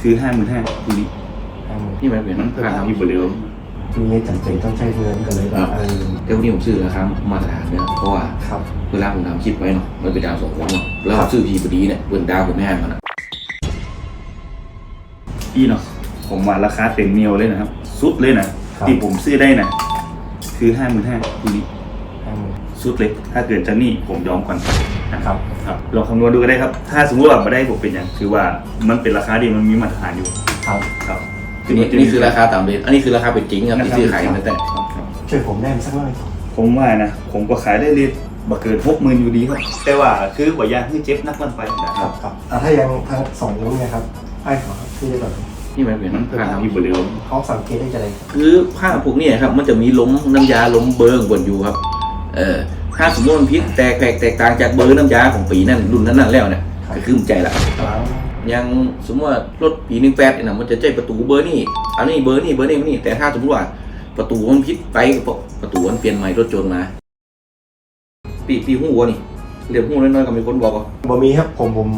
คือห้าหมื่นห้าทีนี้ห้าหมื่นนี่มันเป็นมันเพิ่มค่าทำทำที่บริเวณทีนี้จำเป็นต้องใช้เงินกันเลยแบบเออเดี๋ยววันนี้ผมซื้อราคามาตรฐานเนี่ยเพราะว่าครับเวลาผมทำคลิปไว้เนาะมันเป็นดาวสองคนเนาะแล้วครับซื้อพีพอดีเนี่ยเปิดดาวผมไม่ให้มันอะพี่เนาะผมว่าราคาเต็มเมียวเลยนะครับ สุดเลยนะที่ผมซื้อได้นะคือห้าหมื่นห้าทีนี้ห้าหมื่น สุดเลยถ้าเกิดจะนี่ผมยอมก่อนนะคครับรับครับลองคำนวณดูก็ได้ครับ ถ้าสมมติว่าไม่ได้ผมเป็นอย่างคือว่ามันเป็นราคาดีมันมีมาตรฐานอยู่ครับครับนี่นี่คือราคาตามเดทอันนี้คือราคาเป็นจริงครับที่ซื้อขายกันตั้งแต่ครับครับช่วยผมได้สักหน่อยผมว่านะผมก็ขายได้เลยบ่เกินหกหมื่นอยู่ดีครับ แต่ว่าคือบ่อยากให้เจ็บนักมันไปนะคครัรับบครับอะถ้ายังทั้งสองนิ้วเนี่ยครับไอ้ขอครับที่แบบนี่มันเป็นมันเพิ่มค่าทำทำที่บริเวณเขาสังเกตได้จะไรครับคือผ้าพวกเนี้ครับ มันจะมีล้มน้ำยาล้มเบอร์บนอยู่ครับ เออถ้าสมมติมันพิษแตกแตกแตกต่างจากเบอร์น้ำยาของปีนั้นรุ่นนั้นๆแล้วเนี่ยก็คือมันใจละล้างยังสมมติว่ารถปีหนึ่งแปดเนี่ยนะมันจะใจประตูเบอร์นี่อันนี้เบอร์นี่เบอร์นี่นี่แต่ถ้าสมมติว่าประตูมันพิษไปก็ประตูมันเปลี่ยนใหม่รถจนต์มาปีปีหูวะนี่เรียกหูน้อยๆก็มีคนบอกว่าบ่มีครับผมผม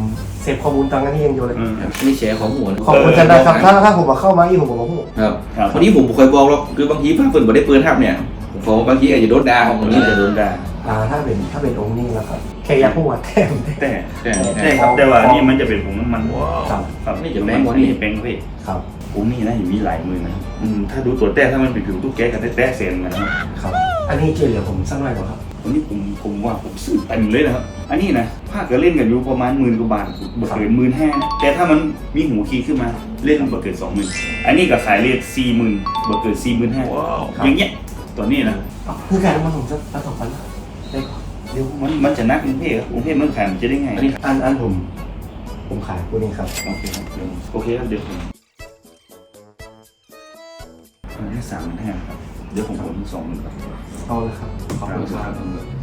เซฟข้อมูลตังค์อันนี้ยังอยู่เลยอืมนี่แชร์ของหัวขอบคุณจันนะครับถ้าถ้าผมมาเข้ามาอีกผมบอกว่าผมครับครับวันนี้ผมบ่เคยบอกหรอกคือบางทีพระเปิดบ่ได้เปิดทับเนี่ย ผมขอบางทีอาจจะโดนด่าของผผมมนี่นี่จะโดนด่าอ่าถ้าเป็นถ้าเป็นองค์นี้แล้วครับแค่อยากพูดว่าแต้มแต่แต่ใช่ครับแต่ว่านี่มันจะเป็นผงน้ำมันครับครับนี่จะแป้แป้งงกว่านี่นี่แป้งพี่ครับผมนี่นะอยู่มีหลายมือนะอืมถ้าดูตัวแต้ถ้ามันเป็นผิวตุ๊กแกกับแต้เซนนะครับครับอันนี้ช่วยเหลือผมสักหน่อยก่อนครับวันนี้ผมผมว่าผมซื้อเต็มเลยนะครับอันนี้นะภาคก็เล่นกันอยู่ประมาณหมื่นกว่าบาทบ่เกินหมื่นห้าแต่ถ้ามันมีหูคีย์ขึ้นมาเล่นบ่เกินสองหมื่นอันนี้ก็ขายเลทสี่หมื่นบ่เกินสี่หมื่นห้าอย่างเงี้ย ตัวนี้นะคือการมาผมจะประสบปัญหาได้ก่อนเดี๋ยวมันมันจะนักกรุงเทพครับกรุงเทพมันขายมันจะได้ไงอันนี้อันอันผมผมขายพวกนี้ครับ โอเคครับเดี๋ยวโอเคครับเดี๋ยวผมอันนี้สามหมื่นห้าครับ เดี๋ยวผมโอนสองหมื่นครับเอาเลยครับขอบคุณครับครับ